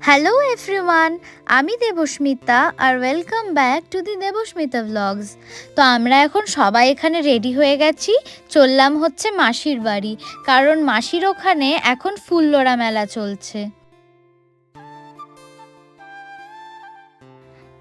Hello everyone আমি দেবস্মিতা আর welcome back to the Debasmita vlogs তো আমরা এখন সবাই এখানে রেডি হয়ে গেছি। চললাম হচ্ছে মাসির বাড়ি, কারণ মাসির ওখানে এখন ফুল্লোড়া মেলা চলছে।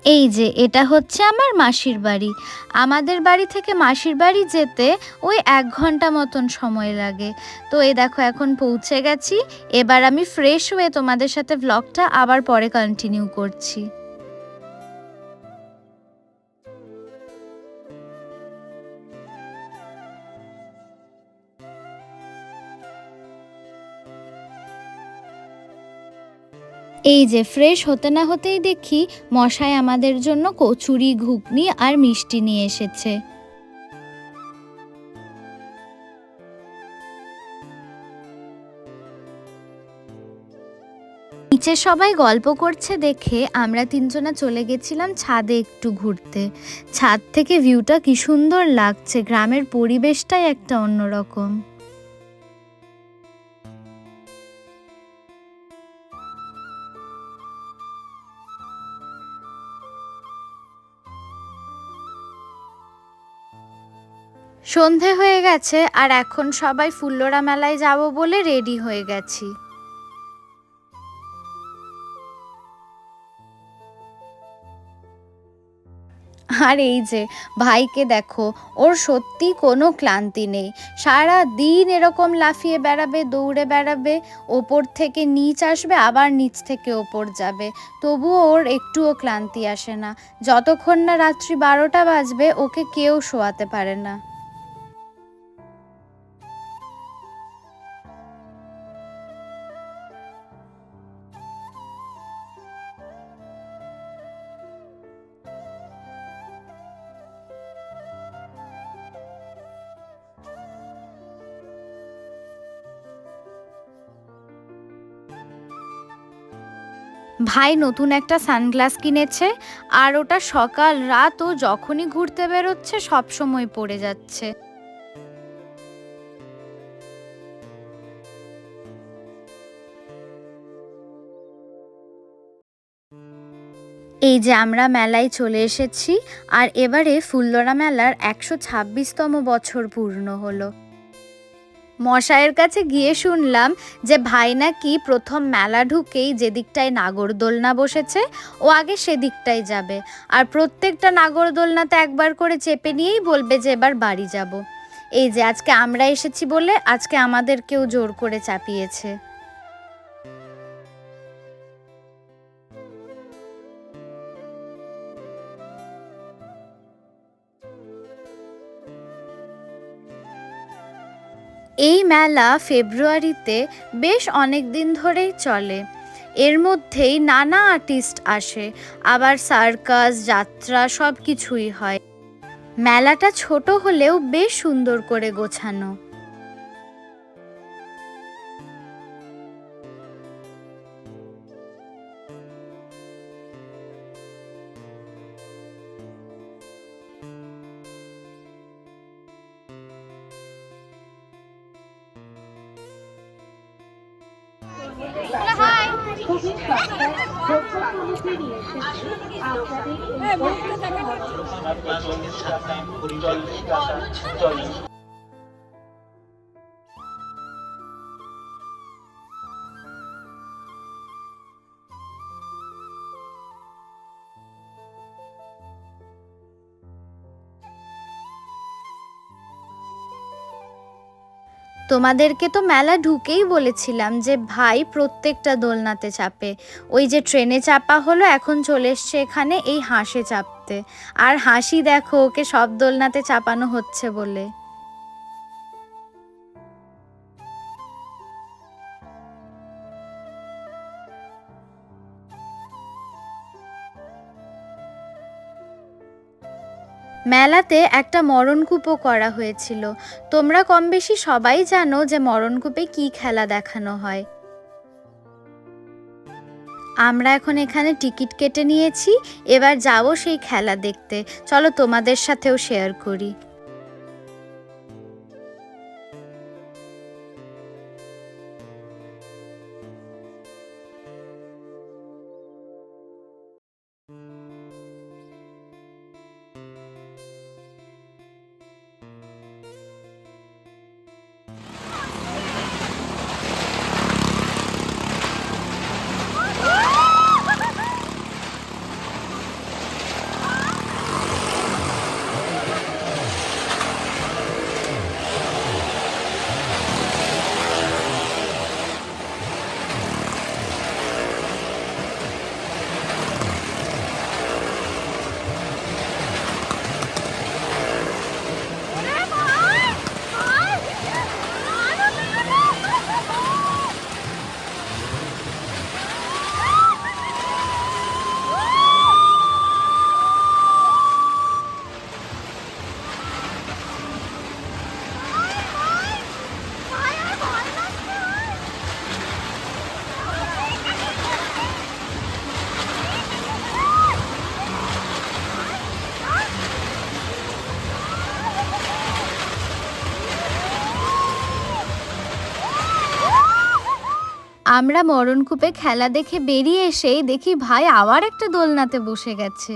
এই যে, এটা হচ্ছে আমার মাসির বাড়ি। আমাদের বাড়ি থেকে মাসির বাড়ি যেতে ওই এক ঘণ্টা মতন সময় লাগে। তো এই দেখো, এখন পৌঁছে গেছি। এবার আমি ফ্রেশ হয়ে তোমাদের সাথে ব্লগটা আবার পরে কন্টিনিউ করছি। এই যে ফ্রেশ হতে না হতেই দেখি মশাই আমাদের জন্য কচুরি, ঘুগনি আর মিষ্টি নিয়ে এসেছে। নিচে সবাই গল্প করছে দেখে আমরা তিনজনা চলে গেছিলাম ছাদে একটু ঘুরতে। ছাদ থেকে ভিউটা কি সুন্দর লাগছে, গ্রামের পরিবেশটাই একটা অন্যরকম। সন্ধে হয়ে গেছে আর এখন সবাই ফুল্লোড়া মেলায় যাব বলে রেডি হয়ে গেছি। আর এই যে, ভাইকে দেখো, ওর সত্যি কোনো ক্লান্তি নেই। সারা দিন এরকম লাফিয়ে বেড়াবে, দৌড়ে বেড়াবে, ওপর থেকে নিচ আসবে, আবার নিচ থেকে ওপর যাবে। তবুও ওর একটুও ক্লান্তি আসে না। যতক্ষণ না রাত্রি বারোটা বাজবে, ওকে কেউ শোয়াতে পারে না। ভাই নতুন একটা সানগ্লাস কিনেছে আর ওটা সকাল রাত ও যখনই ঘুরতে বেরোচ্ছে সব সময় পড়ে যাচ্ছে। এই যে আমরা মেলায় চলে এসেছি আর এবারে ফুল্লরা মেলার একশো ছাব্বিশতম বছর পূর্ণ হলো। মশাইয়ের কাছে গিয়ে শুনলাম যে ভাই নাকি প্রথম মেলা ঢুকেই যেদিকটায় নাগরদোলনা বসেছে, ও আগে সেদিকটাই যাবে। আর প্রত্যেকটা নাগরদোলনাতে একবার করে চেপে নিয়েই বলবে যে এবার বাড়ি যাব। এই যে আজকে আমরা এসেছি বলে আজকে আমাদেরকেও জোর করে চাপিয়েছে। এই মেলা ফেব্রুয়ারিতে বেশ অনেক দিন ধরেই চলে। এর মধ্যেই নানা আর্টিস্ট আসে, আবার সার্কাস, যাত্রা সব কিছুই হয়। মেলাটা ছোট হলেও বেশ সুন্দর করে গোছানো। আপনাদের তোমাদেরকে তো মেলা ঢুকেই বলেছিলাম যে ভাই প্রত্যেকটা দোলনাতে চাপে। ওই যে ট্রেনে চাপা হলো, এখন চলে এসছে এখানে এই হাঁসে চাপতে। আর হাসি দেখো, ওকে সব দোলনাতে চাপানো হচ্ছে বলে। মেলাতে একটা মরণকূপও করা হয়েছিল। তোমরা কম বেশি সবাই জানো যে মরণকূপে কি খেলা দেখানো হয়। আমরা এখন এখানে টিকিট কেটে নিয়েছি, এবার যাব সেই খেলা দেখতে। চলো তোমাদের সাথেও শেয়ার করি। আমরা মরণকূপে খেলা দেখে বেরিয়ে এসেই দেখি ভাই আবার একটা দোলনাতে বসে গেছে।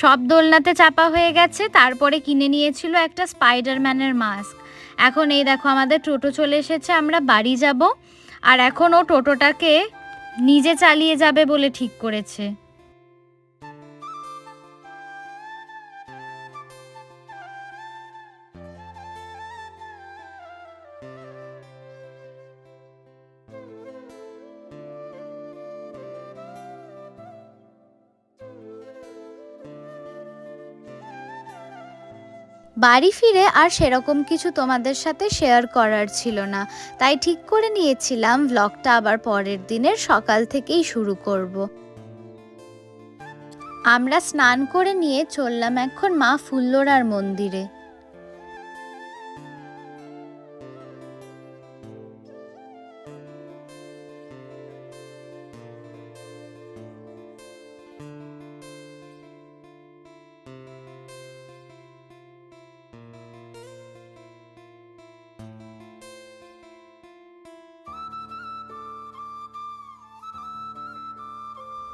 সব দোলনাতে চাপা হয়ে গেছে, তারপরে কিনে নিয়েছিল একটা স্পাইডারম্যানের মাস্ক এখন এই দেখো, আমাদের টোটো চলে এসেছে, আমরা বাড়ি যাব। আর এখন ও টোটোটাকে নিজে চালিয়ে যাবে বলে ঠিক করেছে। বাড়ি ফিরে আর সেরকম কিছু তোমাদের সাথে শেয়ার করার ছিল না তাই ঠিক করে নিয়েছিলাম ব্লগটা আবার পরের দিনের সকাল থেকেই শুরু করব। আমরা স্নান করে নিয়ে চললাম এখন মা ফুল্লোরার মন্দিরে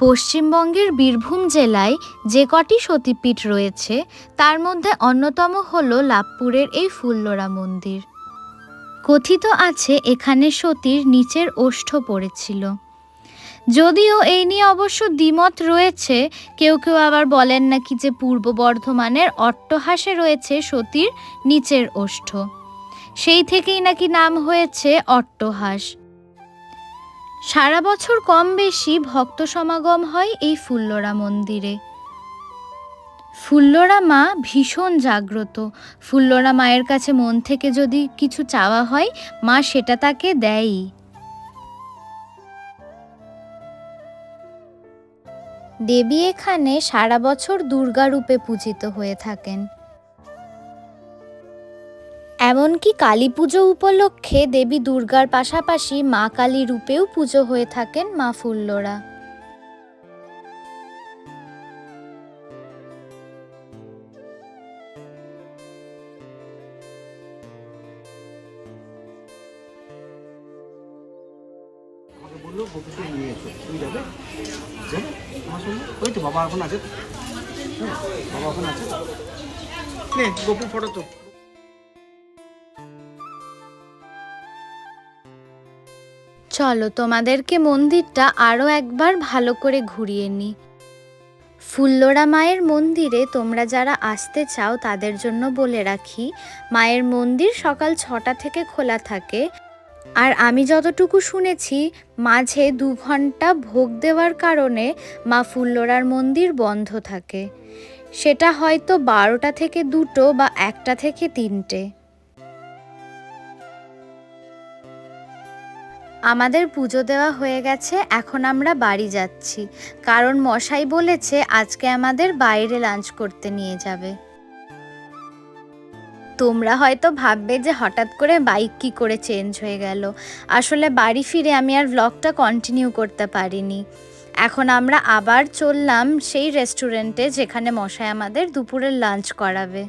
পশ্চিমবঙ্গের বীরভূম জেলায় যে কটি সতীপীঠ রয়েছে, তার মধ্যে অন্যতম হল লাভপুরের এই ফুল্লরা মন্দির। কথিত আছে এখানে সতীর নিচের ওষ্ঠ পড়েছিল। যদিও এই নিয়ে অবশ্য দ্বিমত রয়েছে, কেউ কেউ আবার বলেন নাকি যে পূর্ব বর্ধমানের অট্টহাসে রয়েছে সতীর নিচের ওষ্ঠ। সেই থেকেই নাকি নাম হয়েছে অট্টহাস। সারা বছর কম বেশি ভক্ত সমাগম হয় এই ফুল্লরা মন্দিরে। ফুল্লরা মা ভীষণ জাগ্রত। ফুল্লরা মায়ের কাছে মন থেকে যদি কিছু চাওয়া হয়, মা সেটা তাকে দেয়ই। দেবী এখানে সারা বছর দুর্গা রূপে পূজিত হয়ে থাকেন। এমনকি কালী পুজো উপলক্ষে দেবী দুর্গার পাশাপাশি মা কালী রূপেও পুজো হয়ে থাকেন মা ফুল্লরা। বাবা এখন আছে বাবা এখন আছে নে, গোপু, ফটো তো। চলো তোমাদেরকে মন্দিরটা আরও একবার ভালো করে ঘুরিয়ে নিই। ফুল্লরা মায়ের মন্দিরে তোমরা যারা আসতে চাও তাদের জন্য বলে রাখি, মায়ের মন্দির সকাল ছটা থেকে খোলা থাকে। আর আমি যতটুকু শুনেছি, মাঝে দু ঘণ্টা ভোগ দেওয়ার কারণে মা ফুল্লরার মন্দির বন্ধ থাকে। সেটা হয়তো বারোটা থেকে দুটো বা একটা থেকে তিনটে। আমাদের পুজো দেওয়া হয়ে গেছে, এখন আমরা বাড়ি যাচ্ছি। কারণ মশাই বলেছে আজকে আমাদের বাইরে লাঞ্চ করতে নিয়ে যাবে। তোমরা হয়তো ভাববে যে হঠাৎ করে বাইক কি করে চেঞ্জ হয়ে গেল। আসলে বাড়ি ফিরে আমি আর ব্লগটা কন্টিনিউ করতে পারিনি। এখন আমরা আবার চললাম সেই রেস্টুরেন্টে যেখানে মশাই আমাদের দুপুরের লাঞ্চ করাবে।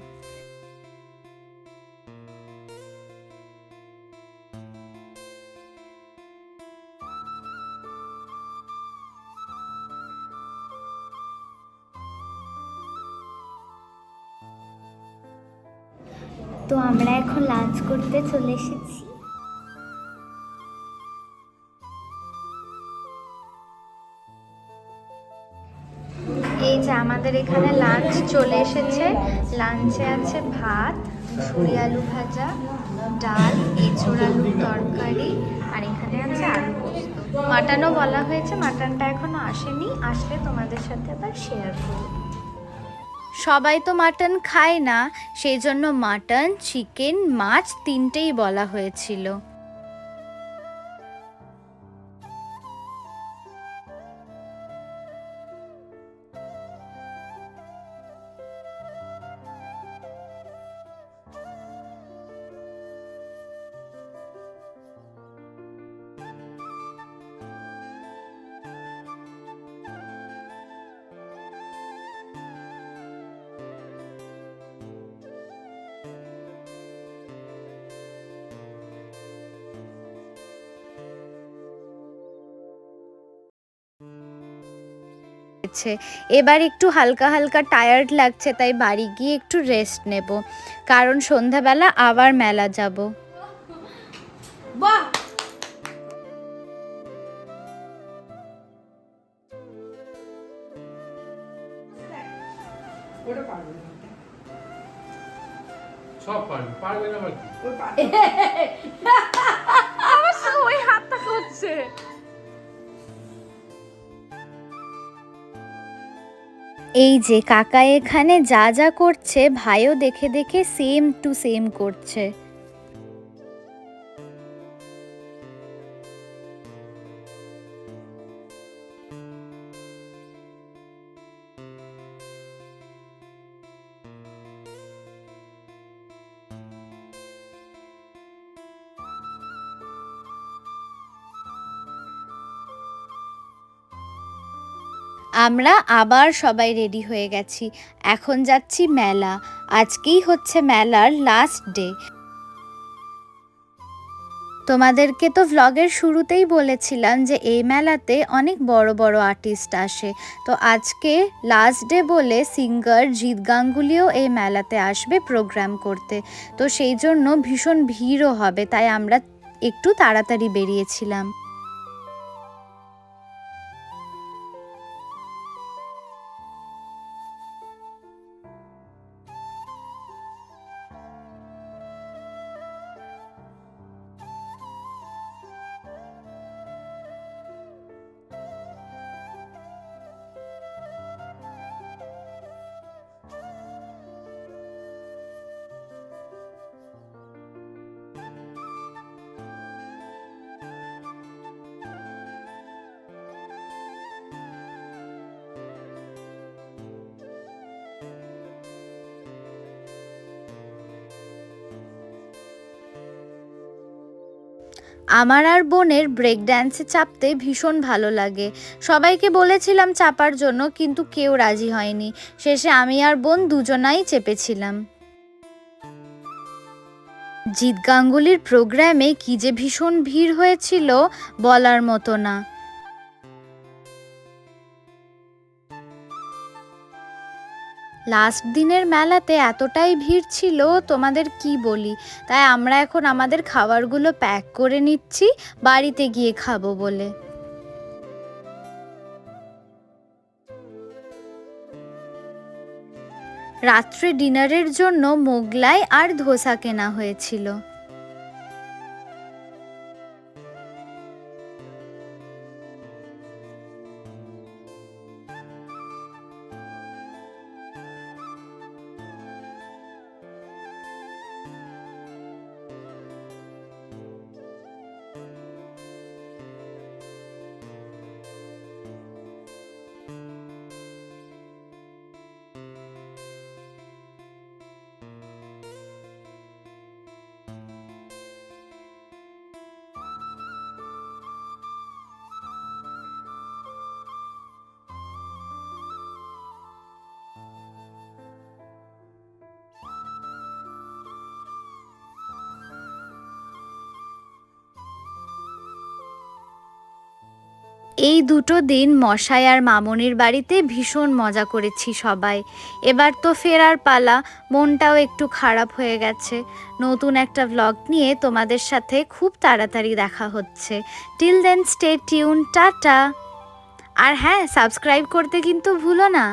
এখন লাঞ্চ করতে চলে এসেছি। এই যে আমাদের এখানে লাঞ্চ চলে এসেছে। লাঞ্চে আছে ভাত ছুরি আলু ভাজা, ডাল, এঁচোড় আলুর তরকারি, আর এখানে আছে আলু মাটনও বলা হয়েছে, মাটনটা এখনও আসেনি। আসলে তোমাদের সাথে আবার শেয়ার করব। সবাই তো মাটন খায় না সেই জন্য মাটন চিকেন মাছ তিনটেই বলা হয়েছিল। হয়েছে এবার একটু হালকা হালকা টায়ার্ড লাগছে, তাই বাড়ি গিয়ে একটু রেস্ট নেব। কারণ সন্ধ্যাবেলা আবার মেলা যাব। এই যে কাকা এখানে যা যা করছে ভাইও দেখে দেখে সেম টু সেম করছে। আমরা আবার সবাই রেডি হয়ে গেছি। এখন যাচ্ছি মেলা। আজকেই হচ্ছে মেলার লাস্ট ডে তোমাদেরকে তো ভ্লগের শুরুতেই বলেছিলাম যে এই মেলাতে অনেক বড় বড় আর্টিস্ট আসে। তো আজকে লাস্ট ডে বলে সিঙ্গার জিৎ গাঙ্গুলিও এই মেলাতে আসবে প্রোগ্রাম করতে। তো সেই জন্য ভীষণ ভিড়ও হবে, তাই আমরা একটু তাড়াতাড়ি বেরিয়েছিলাম। আমার আর বোনের ব্রেক ড্যান্সে চাপতে ভীষণ ভালো লাগে। সবাইকে বলেছিলাম চাপার জন্য, কিন্তু কেউ রাজি হয়নি। শেষে আমি আর বোন দুজনাই চেপেছিলাম। জিৎ গাঙ্গুলির প্রোগ্রামে কি যে ভীষণ ভিড় হয়েছিল বলার মতো না। লাস্ট দিনের মেলাতে এতটাই ভিড় ছিল, তোমাদের কি বলি? তাই আমরা এখন আমাদের খাবারগুলো প্যাক করে নিচ্ছি, বাড়িতে গিয়ে খাব বলে। রাত্রে ডিনারের জন্য মোগলাই আর ধোসা কেনা হয়েছিল। এই দুটো দিন মশাই আর মামনির বাড়িতে ভীষণ মজা করেছি সবাই। এবার তো ফেরার পালা, মনটাও একটু খারাপ হয়ে গেছে। নতুন একটা ভ্লগ নিয়ে তোমাদের সাথে খুব তাড়াতাড়ি দেখা হচ্ছে। Till then stay tune tata. আর হ্যাঁ সাবস্ক্রাইব করতে কিন্তু ভুলো না।